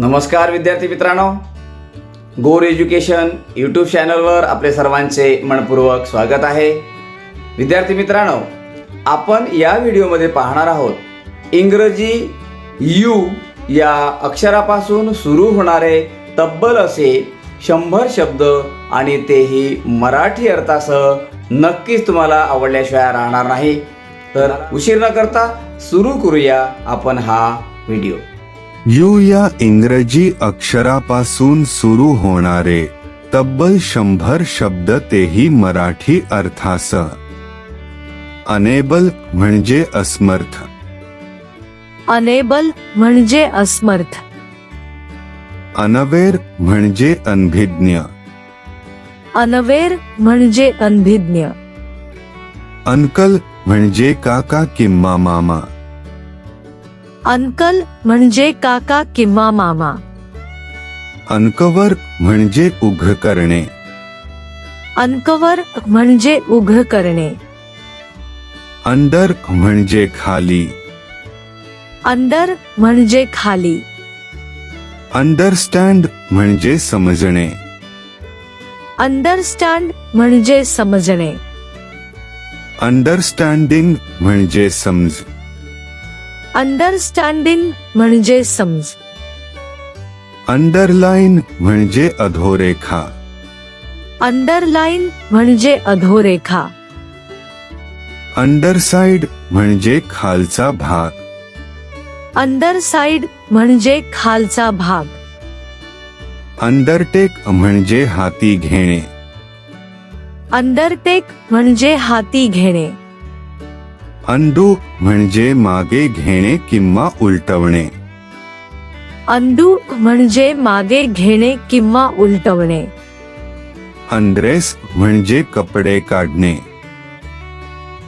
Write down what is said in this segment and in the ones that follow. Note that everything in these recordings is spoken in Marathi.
नमस्कार विद्यार्थी मित्रांनो. गोर एज्युकेशन यूट्यूब चॅनलवर आपले सर्वांचे मनपूर्वक स्वागत आहे. विद्यार्थी मित्रांनो आपण या व्हिडिओमध्ये पाहणार आहोत इंग्रजी यू या अक्षरापासून सुरू होणारे तब्बल असे शंभर शब्द आणि तेही मराठी अर्थासह नक्कीच तुम्हाला आवडल्याशिवाय राहणार नाही. तर उशीर न करता सुरू करूया आपण हा व्हिडिओ. यू या इंग्रजी अक्षरापासून सुरू होणारे तब्बल शंभर शब्द तेही मराठी अर्थासह अनेबल म्हणजे असमर्थ. अनेबल म्हणजे असमर्थ. अनवेर म्हणजे अनभिज्ञ. अनवेर म्हणजे अनभिज्ञ. अंकल म्हणजे काका किंवा मामा. अंकल म्हणजे काका किंवा मामा? अनकवर म्हणजे उघ करणे. अनकवर म्हणजे उघड करणे. अंडर म्हणजे खाली. अंडर म्हणजे खाली. अंडरस्टँड म्हणजे समजणे. अंडरस्टँड म्हणजे समजणे. अंडरस्टँडिंग म्हणजे समज अंडरस्टँडिंग म्हणजे समज. अंडरलाईन म्हणजे अधोरेखा. अंडरलाईन म्हणजे अधोरेखा. अंडरसाइड म्हणजे खालचा भाग. अंडरसाइड म्हणजे खालचा भाग. अंडरटेक म्हणजे हाती घेणे. अंडरटेक म्हणजे हाती घेणे. अंडू म्हणजे मागे घेणे किंवा उलटवणे. अंडू म्हणजे मागे घेणे किंवा उलटवणे. अंड्रेस म्हणजे कपडे काढणे.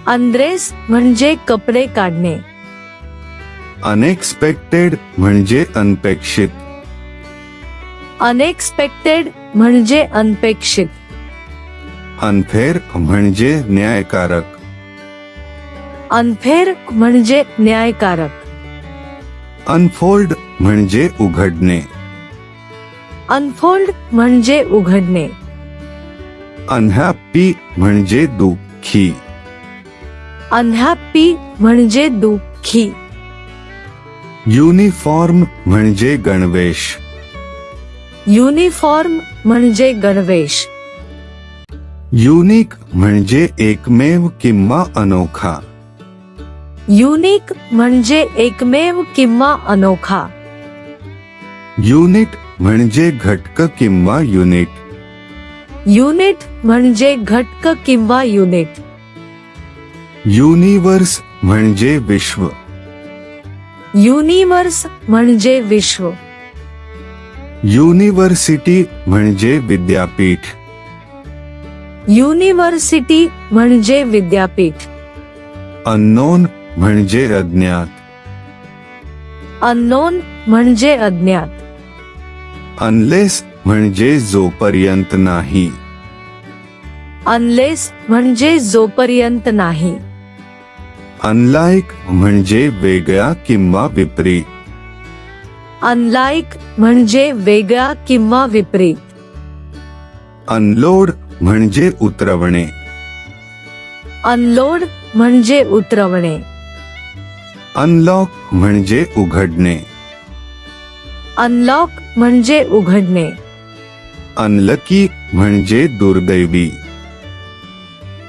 अंद्रेस म्हणजे कपडे काढणे. अनएक्सपेक्टेड म्हणजे अनपेक्षित. अनएक्सपेक्टेड म्हणजे अनपेक्षित. अनफेअर म्हणजे न्यायकारक. अनफेर म्हणजे न्यायकारक. अनफोल्ड म्हणजे उघडणे. अनफोल्ड म्हणजे उघडणे. अनहॅप्पी म्हणजे दुःखी. अनहॅप्पी म्हणजे दुःखी. युनिफॉर्म म्हणजे गणवेश. युनिफॉर्म म्हणजे गणवेश. युनिक म्हणजे एकमेव किंवा अनोखा. युनिक म्हणजे एकमेव किंवा अनोखा. युनिट म्हणजे घटक किंवा युनिट. युनिट म्हणजे घटक किंवा युनिट. युनिवर्स म्हणजे विश्व. युनिवर्स म्हणजे विश्व. युनिव्हर्सिटी म्हणजे विद्यापीठ. युनिव्हर्सिटी म्हणजे विद्यापीठ. अननोन म्हणजे अज्ञात. अननोन म्हणजे अज्ञात. अनलेस म्हणजे जोपर्यंत नाही. अनलेस म्हणजे जोपर्यंत नाही. अनलाईक म्हणजे वेगळा किंवा विपरीत. अनलाईक म्हणजे वेगळा किंवा विपरीत. अनलोड म्हणजे उतरवणे. अनलोड म्हणजे उतरवणे. अनलॉक म्हणजे उघडणे. अनलॉक म्हणजे उघडणे. अनलकी म्हणजे दुर्दैवी.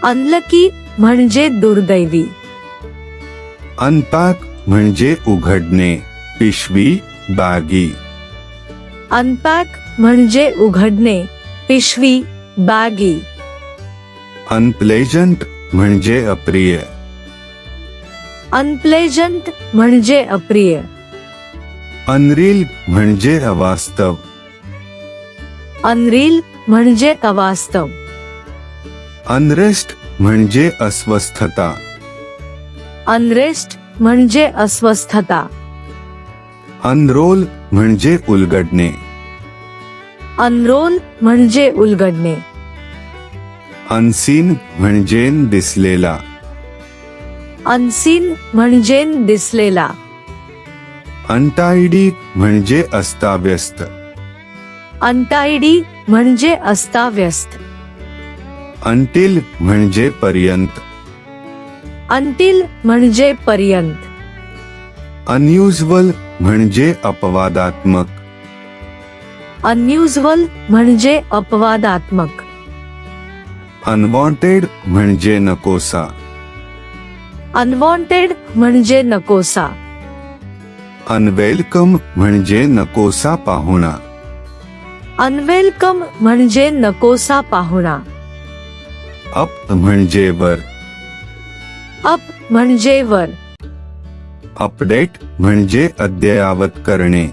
अनलकी म्हणजे दुर्दैवी. अनपॅक म्हणजे उघडणे पिशवी बागी. अनपॅक म्हणजे उघडणे पिशवी बॅगी. अनप्लेजंट म्हणजे अप्रिय. अनप्लेजंट म्हणजे अप्रिय. अनरील म्हणजे अवास्तव. अनरील म्हणजे अवास्तव. अनरेस्ट म्हणजे अस्वस्थता. अनरेस्ट म्हणजे अस्वस्थता. अनरोल म्हणजे उलगडणे. अनरोल म्हणजे उलगडणे. अनसीन म्हणजे दिसलेला. अनसीन म्हणजे दिसलेला. अंटायडी म्हणजे अस्ताव्यस्त. अंटायडी म्हणजे अस्ताव्यस्त. अंटील म्हणजे पर्यंत. अंटील म्हणजे पर्यंत. अनयुजवल म्हणजे अपवादात्मक. अनयुजवल म्हणजे अपवादात्मक. अनवॉन्टेड म्हणजे नकोसा. अनवॉन्टेड म्हणजे नकोसा. अनवेलकम म्हणजे नकोसा पाहुणा. अनवेलकम म्हणजे नकोसा पाहुणा. अप म्हणजे वर. अप म्हणजे वर. अपडेट म्हणजे अद्ययावत करणे.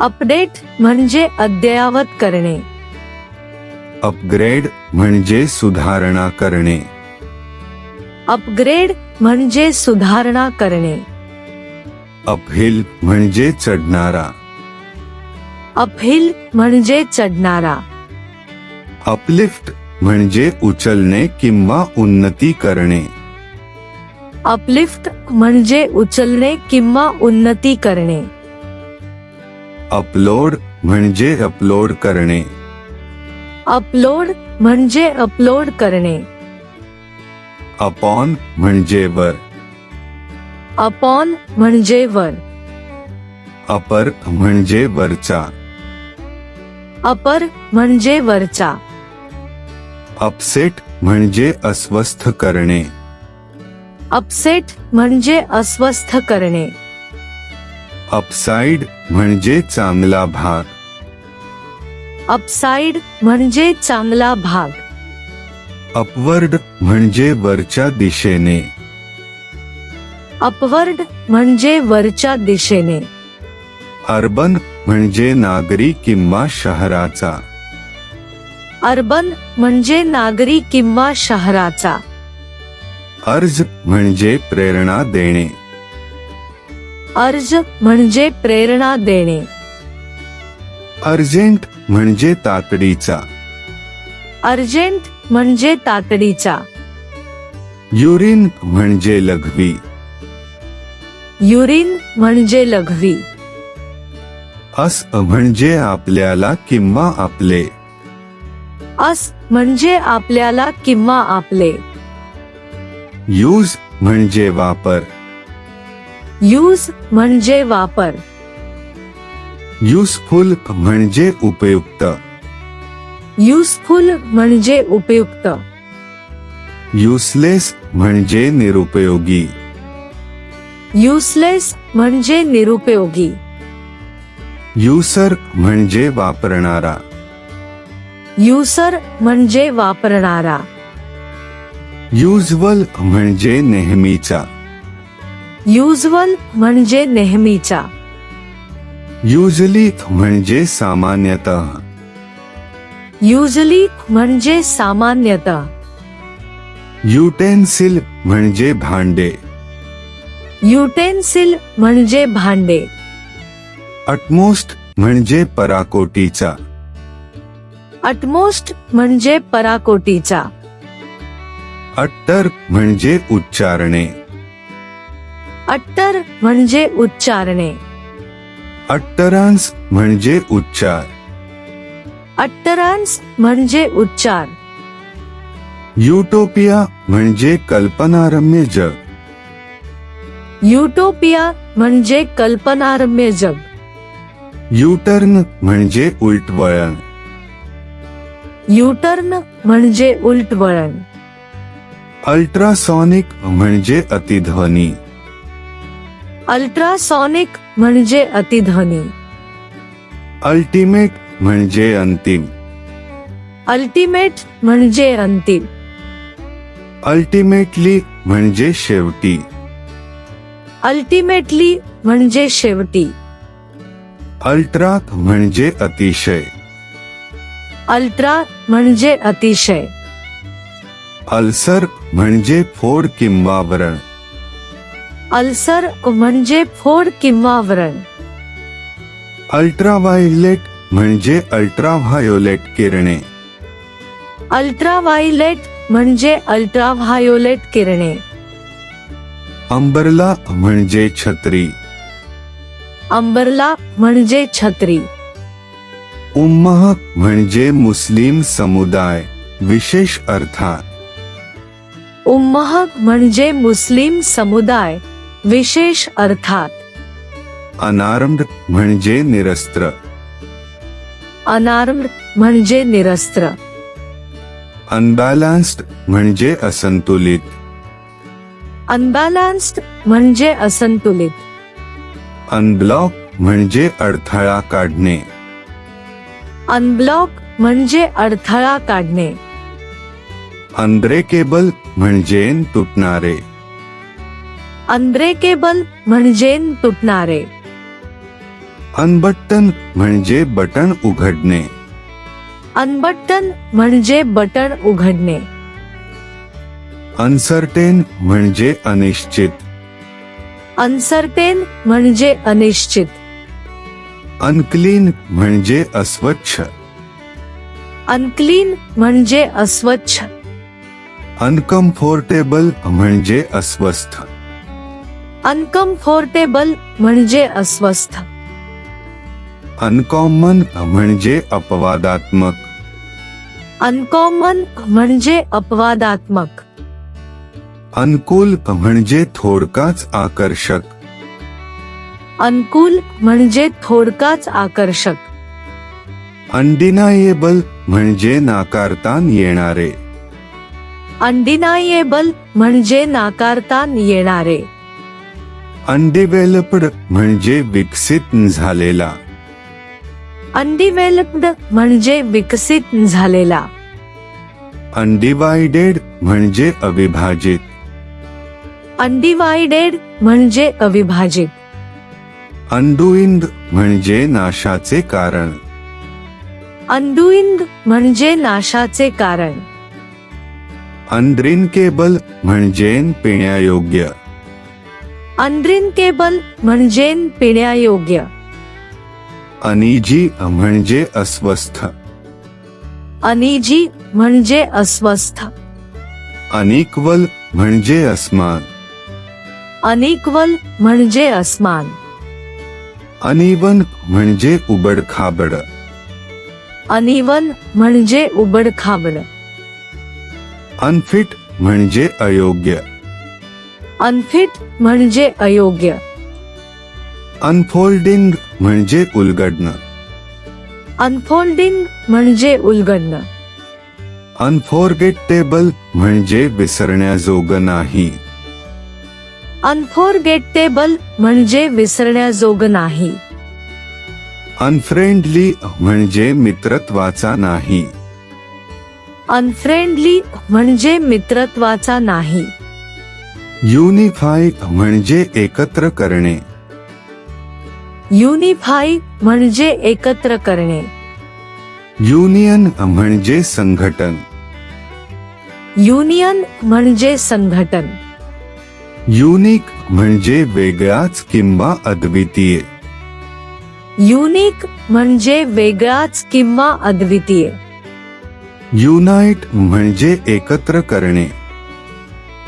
अपडेट म्हणजे अद्ययावत करणे. अपग्रेड म्हणजे सुधारणा करणे. अपग्रेड म्हणजे सुधारणा करणे. अपहिल म्हणजे चढणारा. अपहिल म्हणजे चढणारा. अपलिफ्ट म्हणजे उचलणे किंवा उन्नती करणे. अपलिफ्ट म्हणजे उचलणे किंवा उन्नती करणे. अपलोड म्हणजे अपलोड करणे. अपलोड म्हणजे अपलोड करणे. अपॉन म्हणजे वर. अपॉन म्हणजे वर. अपर म्हणजे वरचा. अपर म्हणजे वरचा. अपसेट म्हणजे अस्वस्थ करणे. अपसेट म्हणजे अस्वस्थ करणे. अपसाइड म्हणजे चांगला भाग. अपसाइड म्हणजे चांगला भाग. अपवर्ड म्हणजे वरच्या दिशेने. अपवर्ड म्हणजे वरच्या दिशेने. अर्बन म्हणजे नागरी किंवा शहराचा. अर्बन म्हणजे नागरी किंवा शहराचा. अर्ज म्हणजे प्रेरणा देणे. अर्ज म्हणजे प्रेरणा देणे. अर्जेंट म्हणजे तातडीचा. अर्जेंट म्हणजे तातडीचा युरिन म्हणजे लघवी. युरिन म्हणजे लघवी. अस म्हणजे आपल्याला किंवा आपले. अस म्हणजे आपल्याला किंवा आपले. यूज म्हणजे वापर. यूज म्हणजे वापर. युजफुल म्हणजे उपयुक्त. युजफुल म्हणजे उपयुक्त. युसलेस म्हणजे निरुपयोगी. युसलेस म्हणजे निरुपयोगी. युसर म्हणजे वापरणारा. युसर म्हणजे वापरणारा. युजवल म्हणजे नेहमीचा. युजवल म्हणजे नेहमीचा. युजली म्हणजे सामान्यतः. युजली म्हणजे सामान्यतः. युटेन्सिल म्हणजे भांडे. युटेन्सिल म्हणजे भांडे. अटमोस्ट म्हणजे पराकोटीचा. अटमोस्ट म्हणजे पराकोटीचा. अट्टर म्हणजे उच्चारणे. अट्टर म्हणजे उच्चारणे. अट्टरांस म्हणजे उच्चार. अट्टरांस म्हणजे उच्चार. युटोपिया म्हणजे कल्पनारम्य जग. युटोपिया म्हणजे कल्पनारम्य जग. युटर्न म्हणजे उलटवळण. युटर्न म्हणजे उलटवळण. अल्ट्रासॉनिक म्हणजे अतिध्वनी. अल्ट्रासॉनिक म्हणजे अतिध्वनी. अल्टिमेट म्हणजे अंतिम. अल्टिमेट म्हणजे अंतिम. अल्टिमेटली म्हणजे शेवटी. अल्टिमेटली म्हणजे शेवटी. अल्ट्रा म्हणजे अतिशय. अल्ट्रा म्हणजे अतिशय. अल्सर म्हणजे फोड किंवा व्रण. अल्सर म्हणजे फोड किंवा व्रण. अल्ट्राव्हायोलेट म्हणजे अल्ट्राव्हायोलेट किरणे. अल्ट्राव्हायोलेट म्हणजे अल्ट्राव्हायोलेट किरणे. अंबरला म्हणजे छत्री. अंबरला म्हणजे छत्री. उम्मह म्हणजे मुस्लिम समुदाय विशेष अर्थात. उम्मह म्हणजे मुस्लिम समुदाय विशेष अर्थात. अनार्म्ड म्हणजे निरस्त्र. अनार्म्ड म्हणजे निरस्त्र. अनबॅलन्स्ड म्हणजे असंतुलित. अनबॅलन्स्ड म्हणजे असंतुलित. अनब्लॉक म्हणजे अडथळा काढणे. अनब्लॉक म्हणजे अडथळा काढणे. अनब्रेकेबल म्हणजे तुटणारे. अनब्रेकेबल म्हणजे तुटणारे. अनबट्टन म्हणजे बटण उघडणे. अनबट्टन म्हणजे बटण उघडणे. अनसर्टेन म्हणजे अनिश्चित. अनसर्टेन म्हणजे अनिश्चित. अनक्लीन म्हणजे अस्वच्छ. अनक्लीन म्हणजे अस्वच्छ. अनकम्फोर्टेबल म्हणजे अस्वस्थ. अनकम्फोर्टेबल म्हणजे अस्वस्थ. अनकॉमन म्हणजे अपवादात्मक. अनकॉमन म्हणजे अपवादात्मक. अनुकूल म्हणजे थोडकाच आकर्षक. अनुकूल म्हणजे थोडकाच आकर्षक. अनडिनायेबल म्हणजे नाकारता येणारे. अनडिनायेबल म्हणजे नाकारता येणारे. अनडिव्हेलप्ड म्हणजे विकसित झालेला. अनडिव्हेलप्ड म्हणजे विकसित झालेला. अनडिवायडेड म्हणजे अविभाजित. अनडिवायडेड म्हणजे अविभाजित. अनडुइंग म्हणजे नाशाचे कारण. अनडुइंग म्हणजे नाशाचे कारण. अनड्रिंकेबल म्हणजे पिण्यायोग्य. अनड्रिंकेबल म्हणजे पिण्यायोग्य. अनिजी म्हणजे अस्वस्थ। अनिजी म्हणजे अस्वस्थ। अनिक्वल म्हणजे अस्मान। अनिक्वल म्हणजे अस्मान। अनिवन म्हणजे उबडखाबड अनिवन म्हणजे उबडखाबड अनफिट म्हणजे अयोग्य। अनफिट म्हणजे अयोग्य। अनफोल्डिंग म्हणजे उलगडणं. अनफोल्डिंग म्हणजे उलगडणं. अनफॉरगेटेबल म्हणजे विसरण्याजोगं नाही. अनफॉरगेटेबल म्हणजे विसरण्याजोग नाही. अनफ्रेंडली म्हणजे मित्रत्वाचा नाही. अनफ्रेंडली म्हणजे मित्रत्वाचा नाही. युनिफाय म्हणजे एकत्र करणे. युनिफाय म्हणजे एकत्र करणे. युनियन म्हणजे संघटन. युनियन म्हणजे संघटन. युनिक म्हणजे वेगळाच किंवा अद्वितीय. युनिक म्हणजे वेगळाच किंवा अद्वितीय. युनाइट म्हणजे एकत्र करणे.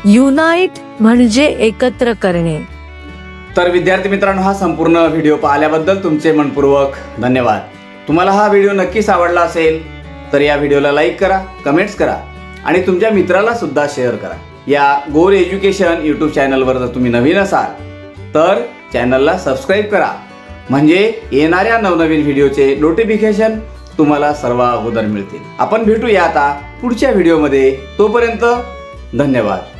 युनाइट म्हणजे एकत्र करणे. तर विद्यार्थी मित्रांनो हा संपूर्ण व्हिडिओ पाहिल्याबद्दल तुमचे मनपूर्वक धन्यवाद. तुम्हाला हा व्हिडिओ नक्कीच आवडला असेल तर या व्हिडिओला लाईक करा कमेंट्स करा आणि तुमच्या मित्राला सुद्धा शेअर करा. या गोल एज्युकेशन यूट्यूब चॅनलवर जर तुम्ही नवीन असाल तर चॅनलला सबस्क्राईब करा. म्हणजे येणाऱ्या नवनवीन व्हिडिओचे नोटिफिकेशन तुम्हाला सर्व अगोदर मिळतील. आपण भेटूया आता पुढच्या व्हिडिओमध्ये. तोपर्यंत धन्यवाद.